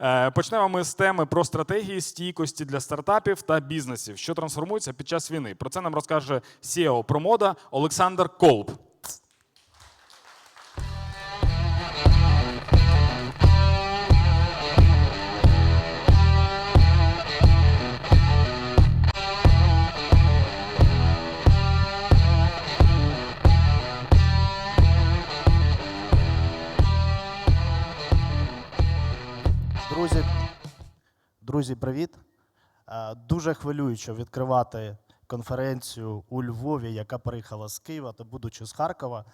Е, Почнемо ми з теми про стратегії стійкості для стартапів та бізнесів, що трансформуються під час війни. Про це нам розкаже CEO Промода Олександр Колб. Друзі, привіт. Е, Дуже хвилююче відкривати конференцію у Львові, яка приїхала з Києва та будучи з Харкова.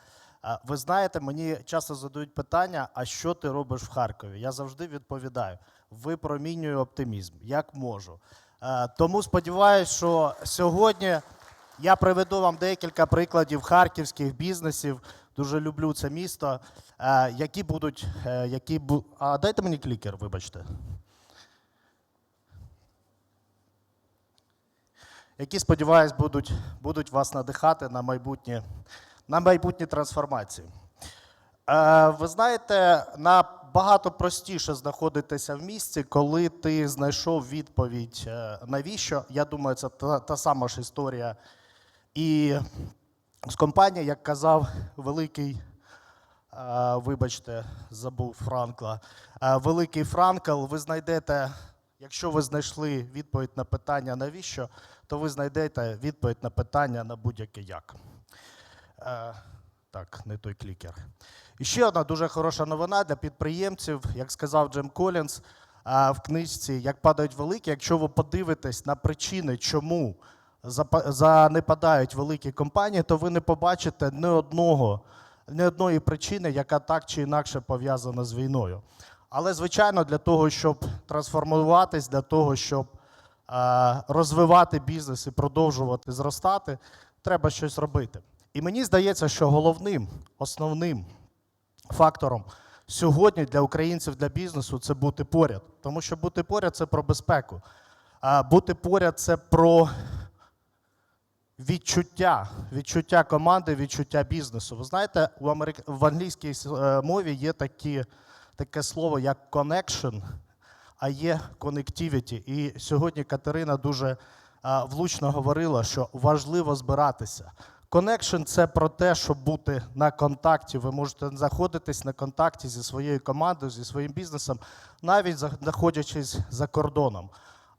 Е, Ви знаєте, мені часто задають питання: а що ти робиш в Харкові? Я завжди відповідаю: випромінюю оптимізм, як можу. Е, Тому сподіваюся, що сьогодні я приведу вам декілька прикладів харківських бізнесів. Дуже люблю це місто. Які будуть, які бу... А дайте мені клікер, вибачте. Які, сподіваюсь, будуть, будуть вас надихати на майбутні, на майбутні трансформації. Е, ви знаєте, набагато простіше знаходитися в місці, коли ти знайшов відповідь, е, навіщо. Я думаю, це та, та сама ж історія і з компанії, як казав великий, е, вибачте, забув Франкла. е, Великий Франкл, ви знайдете, якщо ви знайшли відповідь на питання навіщо, то ви знайдете відповідь на питання на будь-яке як. Е, Так, не той клікер. І ще одна дуже хороша новина для підприємців, як сказав Джем Колінс е, в книжці Як падають великі. Якщо ви подивитесь на причини, чому занепадають великі компанії, то ви не побачите ні одного, ні одної причини, яка так чи інакше пов'язана з війною. Але, звичайно, для того, щоб трансформуватись, для того, щоб розвивати бізнес і продовжувати зростати, треба щось робити. І мені здається, що головним, основним фактором сьогодні для українців, для бізнесу це бути поряд. Тому що бути поряд це про безпеку. А бути поряд це про відчуття, відчуття команди, відчуття бізнесу. Ви знаєте, в англійській е, мові є такі, таке слово як connection, а є connectivity. І сьогодні Катерина дуже влучно говорила, що важливо збиратися. Connection – це про те, щоб бути на контакті. Ви можете знаходитись на контакті зі своєю командою, зі своїм бізнесом, навіть знаходячись за кордоном.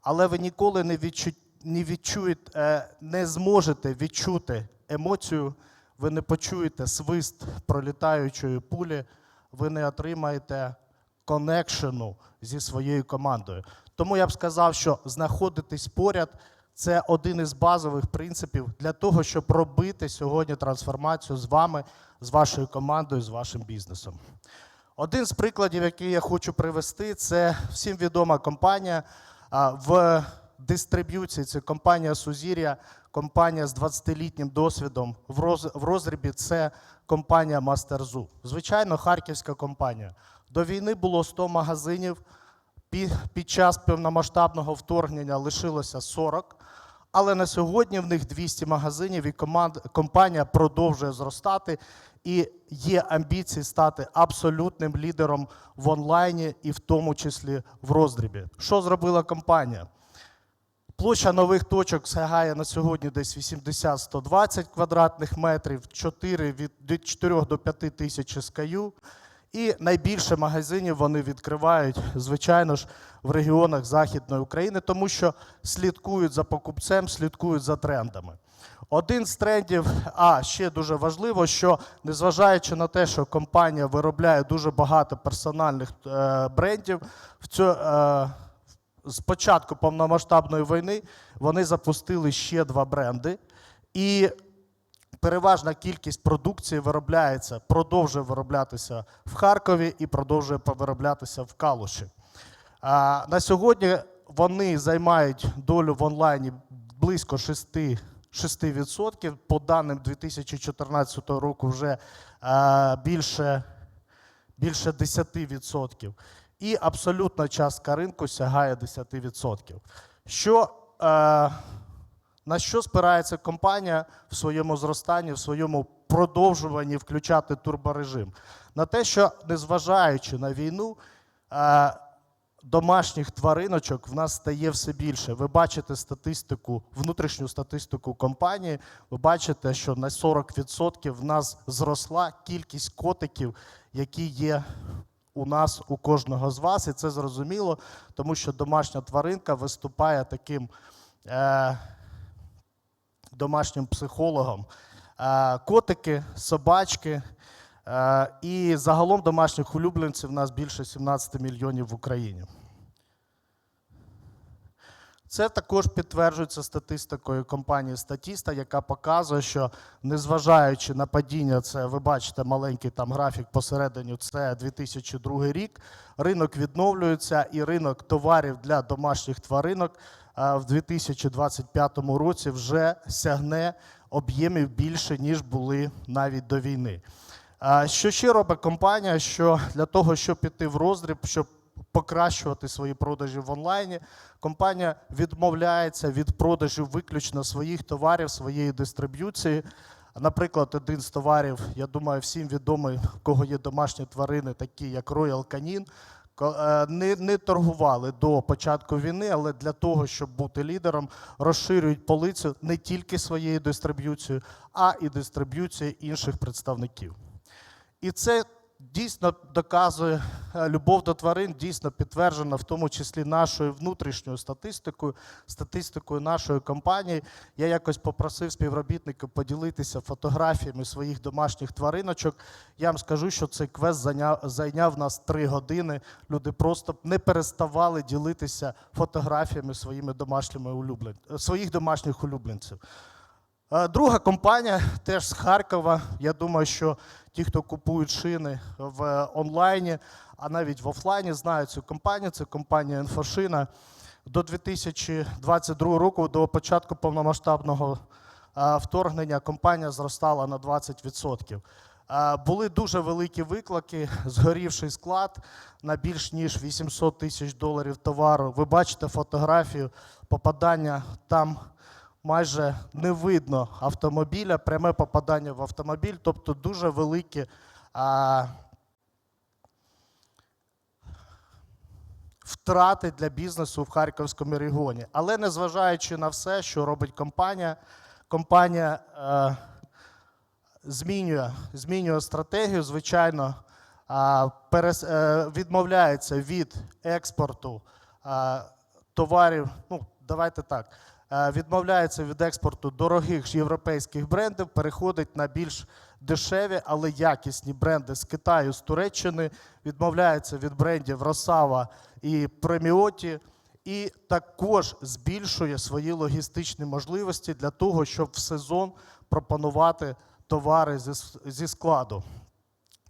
Але ви ніколи не, відчу... не відчуєте, не зможете відчути емоцію, ви не почуєте свист пролітаючої пулі, ви не отримаєте конекшену зі своєю командою. Тому я б сказав, що знаходитись поряд це один із базових принципів для того, щоб робити сьогодні трансформацію з вами, з вашою командою, з вашим бізнесом. Один з прикладів, який я хочу привести, це всім відома компанія в дистриб'юції. Це компанія Сузір'я, компанія з 20-літнім досвідом. В розрібі це компанія Мастерзу. Звичайно, харківська компанія. До війни було 100 магазинів. Під час повномасштабного вторгнення лишилося 40, але на сьогодні в них 200 магазинів і компанія продовжує зростати і є амбіції стати абсолютним лідером в онлайні і в тому числі в роздрібі. Що зробила компанія? Площа нових точок сягає на сьогодні десь 80-120 квадратних метрів, 4 від, від 4 до 5 тисяч SKU. І найбільше магазинів вони відкривають, звичайно ж, в регіонах Західної України, тому що слідкують за покупцем, слідкують за трендами. Один з трендів, а ще дуже важливо, що незважаючи на те, що компанія виробляє дуже багато персональних е, брендів, в цьо, е, з початку повномасштабної війни вони запустили ще два бренди. І переважна кількість продукції виробляється, продовжує вироблятися в Харкові і продовжує вироблятися в Калуші. На сьогодні вони займають долю в онлайні близько 6, 6%. По даним 2014 року вже більше, більше 10%. І абсолютна частка ринку сягає 10%. Що е, на що спирається компанія в своєму зростанні, в своєму продовжуванні включати турборежим? На те, що незважаючи на війну, е, домашніх твариночок в нас стає все більше. Ви бачите статистику, внутрішню статистику компанії. Ви бачите, що на 40% в нас зросла кількість котиків, які є у нас, у кожного з вас, і це зрозуміло, тому що домашня тваринка виступає таким е, домашнім психологом. Е, котики, собачки. Е, і загалом домашніх улюбленців у нас більше 17 мільйонів в Україні. Це також підтверджується статистикою компанії Statista, яка показує, що незважаючи на падіння, це ви бачите маленький там графік посередині, це 2002 рік. Ринок відновлюється, і ринок товарів для домашніх тваринок в 2025 році вже сягне об'ємів більше, ніж були навіть до війни. Що ще робить компанія? Що для того, щоб піти в роздріб, щоб покращувати свої продажі в онлайні, компанія відмовляється від продажів виключно своїх товарів, своєї дистриб'юції. Наприклад, один з товарів, я думаю, всім відомий, в кого є домашні тварини, такі як Royal Canin, не, не торгували до початку війни, але для того, щоб бути лідером, розширюють полицю не тільки своєю дистриб'юцією, а і дистриб'юцією інших представників. І це дійсно доказує е, любов до тварин, дійсно підтверджена в тому числі нашою внутрішньою статистикою, статистикою нашої компанії. Я якось попросив співробітників поділитися фотографіями своїх домашніх твариночок. Я вам скажу, що цей квест зайняв, зайняв нас три години. Люди просто не переставали ділитися фотографіями своїми домашніми улюблен... своїх домашніх улюбленців. Е, Друга компанія теж з Харкова. Я думаю, що ті, хто купують шини в онлайні, а навіть в офлайні, знають цю компанію. Це компанія Інфошина. До 2022 року, до початку повномасштабного е, вторгнення, компанія зростала на 20%. Е, Були дуже великі виклики, згорівший склад на більш ніж 800 тисяч доларів товару. Ви бачите фотографію попадання там майже не видно автомобіля, пряме попадання в автомобіль, тобто дуже великі а, втрати для бізнесу в Харківському регіоні. Але незважаючи на все, що робить компанія, компанія е, змінює, змінює стратегію, звичайно, а, е, відмовляється від експорту а, товарів. Ну, давайте так. Е, Відмовляється від експорту дорогих європейських брендів, переходить на більш дешеві, але якісні бренди з Китаю, з Туреччини, відмовляється від брендів Росава і Преміоті, і також збільшує свої логістичні можливості для того, щоб в сезон пропонувати товари зі складу.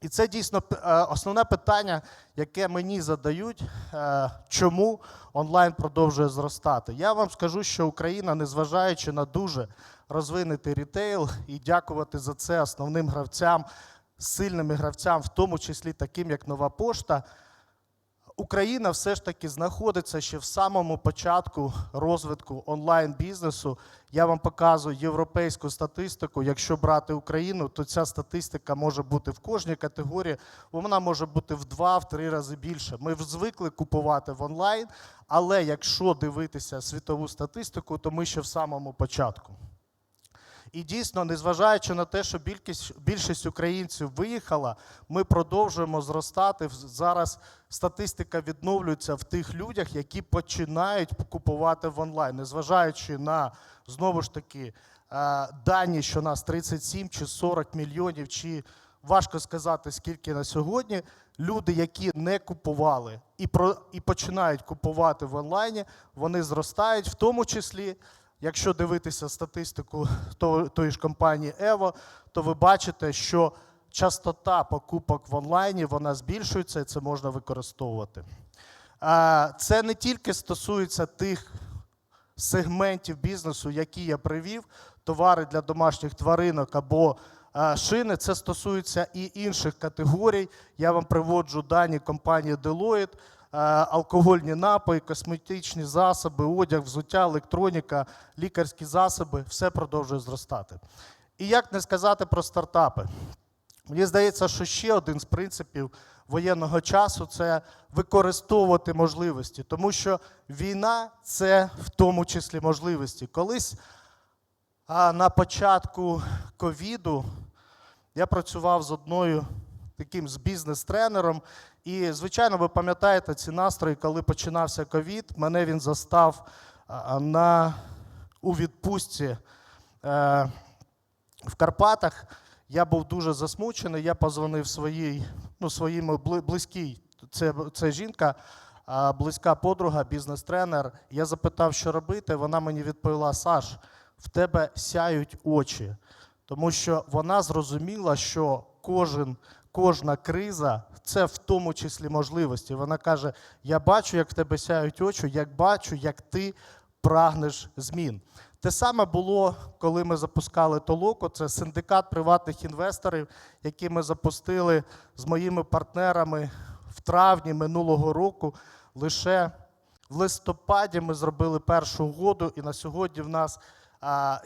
І це дійсно е, основне питання, яке мені задають, е, чому онлайн продовжує зростати. Я вам скажу, що Україна, незважаючи на дуже розвинений рітейл, і дякувати за це основним гравцям, сильним гравцям, в тому числі таким як Нова Пошта, Україна все ж таки знаходиться ще в самому початку розвитку онлайн-бізнесу. Я вам показую європейську статистику. Якщо брати Україну, то ця статистика може бути в кожній категорії. Вона може бути в два-три рази більше. Ми звикли купувати в онлайн, але якщо дивитися світову статистику, то ми ще в самому початку. І дійсно, незважаючи на те, що більшість, більшість українців виїхала, ми продовжуємо зростати. Зараз статистика відновлюється в тих людях, які починають купувати в онлайн, незважаючи на знову ж таки е, дані, що нас 37 чи 40 мільйонів, чи важко сказати, скільки на сьогодні. Люди, які не купували і про і починають купувати в онлайні, вони зростають, в тому числі. Якщо дивитися статистику тої ж компанії Evo, то ви бачите, що частота покупок в онлайні вона збільшується і це можна використовувати. Це не тільки стосується тих сегментів бізнесу, які я привів, товари для домашніх тваринок або шини, це стосується і інших категорій. Я вам приводжу дані компанії Deloitte, алкогольні напої, косметичні засоби, одяг, взуття, електроніка, лікарські засоби все продовжує зростати. І як не сказати про стартапи? Мені здається, що ще один з принципів воєнного часу це використовувати можливості, тому що війна це в тому числі можливості. Колись на початку ковіду я працював з одною таким з бізнес-тренером. І, звичайно, ви пам'ятаєте ці настрої, коли починався ковід. Мене він застав на, у відпустці е, в Карпатах. Я був дуже засмучений. Я позвонив своїй, ну, своїм близькій, це, це жінка, близька подруга, бізнес-тренер. Я запитав, що робити. Вона мені відповіла: Саш, в тебе сяють очі. Тому що вона зрозуміла, що кожен, кожна криза це в тому числі можливості. Вона каже: Я бачу, як в тебе сяють очі, як бачу, як ти прагнеш змін. Те саме було, коли ми запускали Толоко. Це синдикат приватних інвесторів, який ми запустили з моїми партнерами в травні минулого року. Лише в листопаді ми зробили першу угоду, і на сьогодні в нас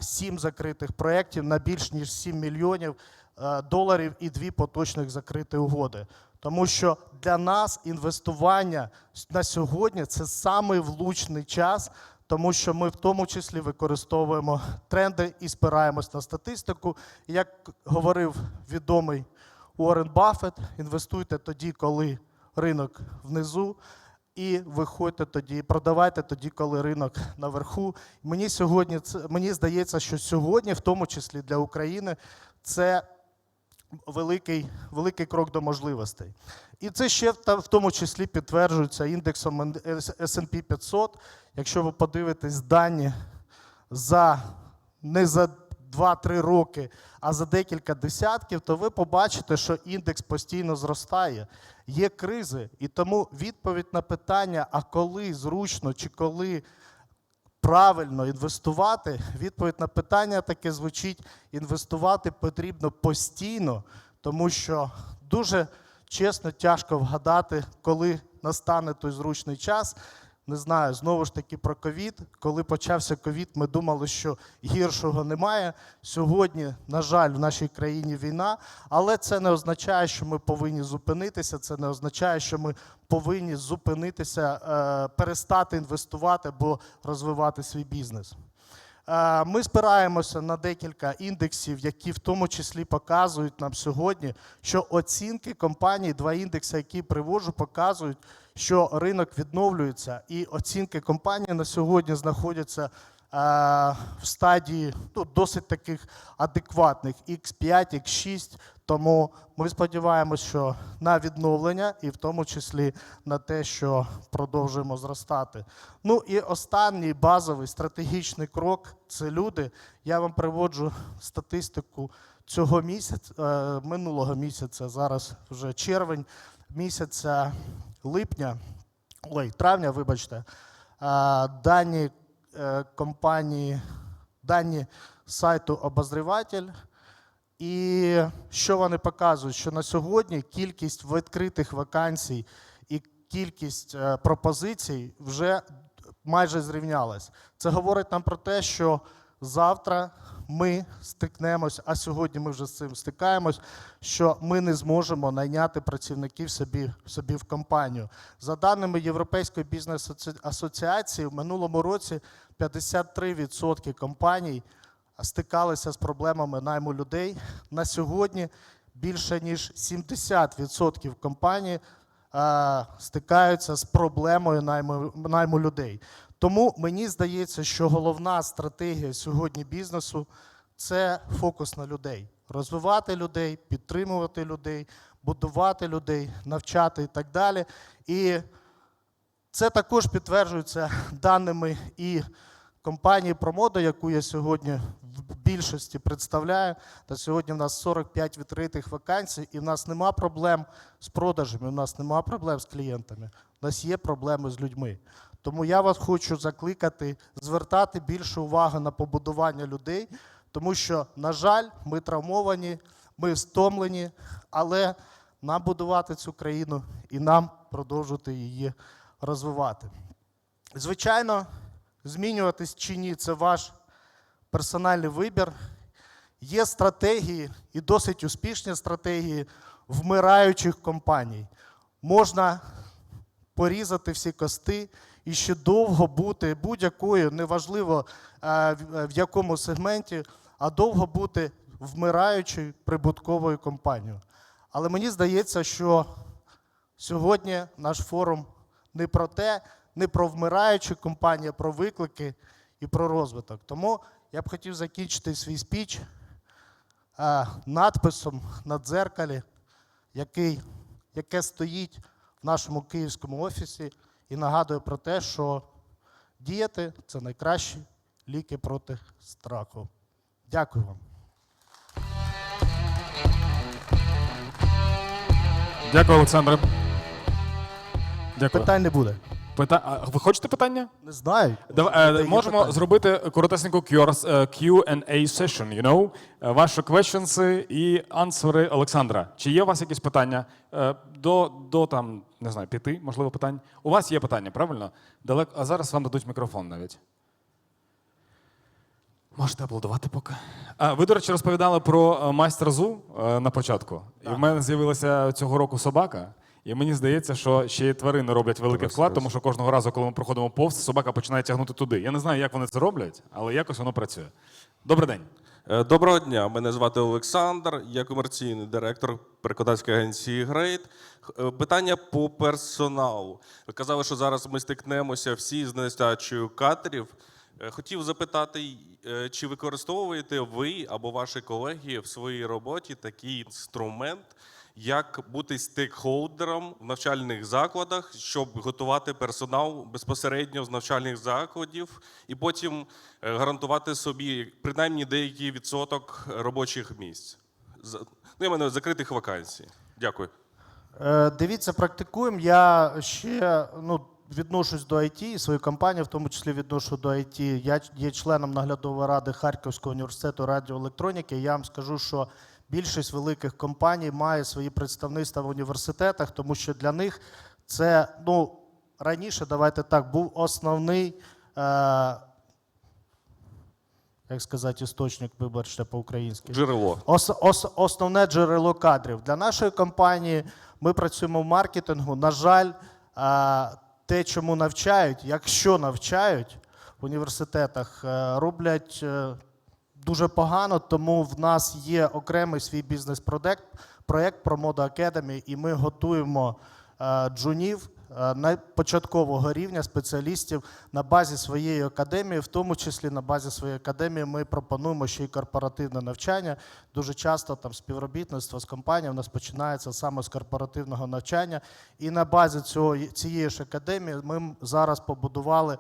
сім закритих проєктів на більш ніж 7 мільйонів е, доларів і дві поточних закриті угоди. Тому що для нас інвестування на сьогодні це самий влучний час, тому що ми в тому числі використовуємо тренди і спираємось на статистику. Як говорив відомий Уоррен Баффет, інвестуйте тоді, коли ринок внизу, і виходьте тоді, продавайте тоді, коли ринок наверху. Мені сьогодні мені здається, що сьогодні, в тому числі для України, це великий, великий крок до можливостей. І це ще в тому числі підтверджується індексом S&P 500. Якщо ви подивитесь дані за не за 2-3 роки, а за декілька десятків, то ви побачите, що індекс постійно зростає. Є кризи, і тому відповідь на питання, а коли зручно чи коли правильно інвестувати, відповідь на питання таке звучить: інвестувати потрібно постійно, тому що дуже чесно, тяжко вгадати, коли настане той зручний час. Не знаю, знову ж таки про ковід. Коли почався ковід, ми думали, що гіршого немає. Сьогодні, на жаль, в нашій країні війна, але це не означає, що ми повинні зупинитися. Це не означає, що ми повинні зупинитися, е, перестати інвестувати або розвивати свій бізнес. Е, Ми спираємося на декілька індексів, які в тому числі показують нам сьогодні, що оцінки компаній, два індекси, які привожу, показують, що ринок відновлюється, і оцінки компаній на сьогодні знаходяться е, в стадії ну, досить таких адекватних X5, X6. Тому ми сподіваємося, що на відновлення, і в тому числі на те, що продовжуємо зростати. Ну і останній базовий стратегічний крок це люди. Я вам приводжу статистику цього місяця, е, минулого місяця, зараз вже червень місяця липня, ой, травня, вибачте, е, дані е, компанії, дані сайту Обозріватель. І що вони показують? Що на сьогодні кількість відкритих вакансій і кількість е, пропозицій вже майже зрівнялась. Це говорить нам про те, що завтра ми стикнемось, а сьогодні ми вже з цим стикаємось, що ми не зможемо найняти працівників собі, собі в компанію. За даними Європейської бізнес-асоціації, в минулому році 53% компаній стикалися з проблемами найму людей. На сьогодні більше ніж 70% компаній е, стикаються з проблемою найму, найму людей. Тому мені здається, що головна стратегія сьогодні бізнесу це фокус на людей. Розвивати людей, підтримувати людей, будувати людей, навчати і так далі. І це також підтверджується даними і компанії Промода, яку я сьогодні більшості представляю. Та сьогодні в нас 45 відкритих вакансій, і в нас нема проблем з продажами, у нас нема проблем з клієнтами. У нас є проблеми з людьми. Тому я вас хочу закликати звертати більше уваги на побудування людей, тому що, на жаль, ми травмовані, ми стомлені, але нам будувати цю країну і нам продовжувати її розвивати. Звичайно, змінюватись чи ні, це ваш персональний вибір. Є стратегії і досить успішні стратегії вмираючих компаній. Можна порізати всі кости і ще довго бути будь-якою, неважливо е, в- в якому сегменті, а довго бути вмираючою прибутковою компанією. Але мені здається, що сьогодні наш форум не про те, не про вмираючі компанії, а про виклики і про розвиток. Тому я б хотів закінчити свій спіч е, надписом на дзеркалі, який, яке стоїть в нашому київському офісі, і нагадує про те, що діяти це найкращі ліки проти страху. Дякую вам. Дякую, Олександре. Дякую. Питань не буде. Пита... А ви хочете питання? Не знаю. Дав- Може, е, можемо питання. зробити коротесеньку QR, е, Q&A session, you know? Е, Ваші questions і ансвери Олександра. Чи є у вас якісь питання? Е, До, до там, не знаю, п'яти, можливо, питань. У вас є питання, правильно? Далеко, а зараз вам дадуть мікрофон навіть. Можете аплодувати поки. А, ви, до речі, розповідали про е, майстер Зу е, на початку. І в мене з'явилася цього року собака. І мені здається, що ще й тварини роблять великий вклад, тому що кожного разу, коли ми проходимо повз, собака починає тягнути туди. Я не знаю, як вони це роблять, але якось воно працює. Добрий день. Е, Доброго дня. Мене звати Олександр. Я комерційний директор перекладацької агенції е, Питання по персоналу. Ви казали, що зараз ми стикнемося всі з нестачею кадрів. Е, Хотів запитати, е, чи використовуєте ви або ваші колеги в своїй роботі такий інструмент, як бути стейкхолдером в навчальних закладах, щоб готувати персонал безпосередньо з навчальних закладів, і потім е, гарантувати собі принаймні деякий відсоток робочих місць. Ну, я маю закритих вакансій. Дякую. Е, Дивіться, практикуємо. Я ще ну, відношусь до IT, і свою компанію, в тому числі відношу до IT. Я є членом наглядової ради Харківського університету радіоелектроніки. Я вам скажу, що більшість великих компаній має свої представництва в університетах, тому що для них це ну, раніше, давайте так, був основний. Е, як сказати, істочник, вибачте по-українськи. Джерело. Ос, ос, основне джерело кадрів. Для нашої компанії ми працюємо в маркетингу. На жаль, а, те, чому навчають, якщо навчають в університетах, е, роблять е, дуже погано, тому в нас є окремий свій бізнес-проект проєкт про Moda Academy, і ми готуємо е, джунів е, початкового рівня спеціалістів на базі своєї академії, в тому числі на базі своєї академії ми пропонуємо ще й корпоративне навчання. Дуже часто там співробітництво з компанією у нас починається саме з корпоративного навчання. І на базі цього, цієї ж академії ми зараз побудували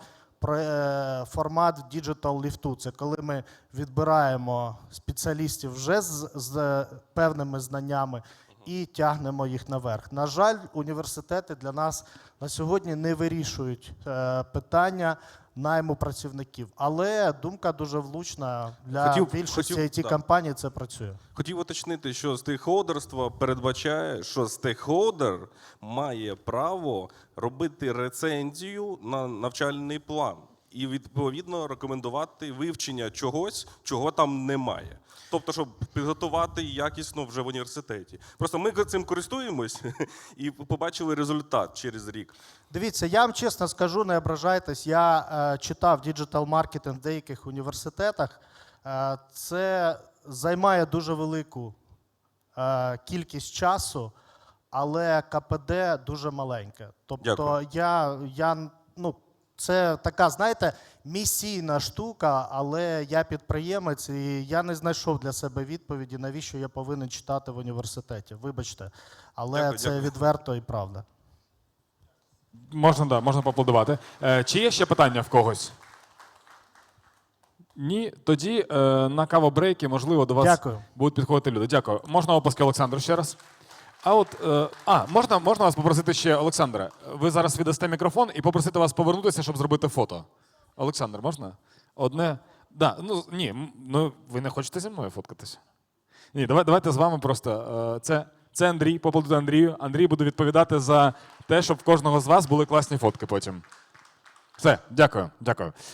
формат Digital Ліфту. Це коли ми відбираємо спеціалістів вже з, з певними знаннями і тягнемо їх наверх. На жаль, університети для нас на сьогодні не вирішують е, питання найму працівників. Але думка дуже влучна для Хотів- більшості хотів- it да. компаній це працює. Хотів уточнити, що стейкхолдерство передбачає, що стейкхолдер має право робити рецензію на навчальний план і відповідно рекомендувати вивчення чогось, чого там немає. Тобто, щоб підготувати якісно вже в університеті. Просто ми цим користуємось і побачили результат через рік. Дивіться, я вам чесно скажу, не ображайтесь. Я е, читав діджитал маркетинг в деяких університетах. Е, це займає дуже велику е, кількість часу, але КПД дуже маленьке. Тобто Дякую. я, я ну. Це така, знаєте, місійна штука, але я підприємець, і я не знайшов для себе відповіді, навіщо я повинен читати в університеті. Вибачте, але Дякую, це дякую. відверто і правда. Можна, да, можна поаплодувати. Е, чи є ще питання в когось? Ні, тоді е, на кавобрейки, можливо, до вас Дякую. будуть підходити люди. Дякую. Можна оплески Олександру ще раз. А от е, а, можна, можна вас попросити ще, Олександре, ви зараз віддасте мікрофон і попросити вас повернутися, щоб зробити фото. Олександр, можна? Одне. Да, ну ні, ну ви не хочете зі мною фоткатися? Ні, давай, давайте з вами просто. е, Це, це Андрій, поаплодуйте Андрію. Андрій буде відповідати за те, щоб в кожного з вас були класні фотки потім. Все, дякую, дякую.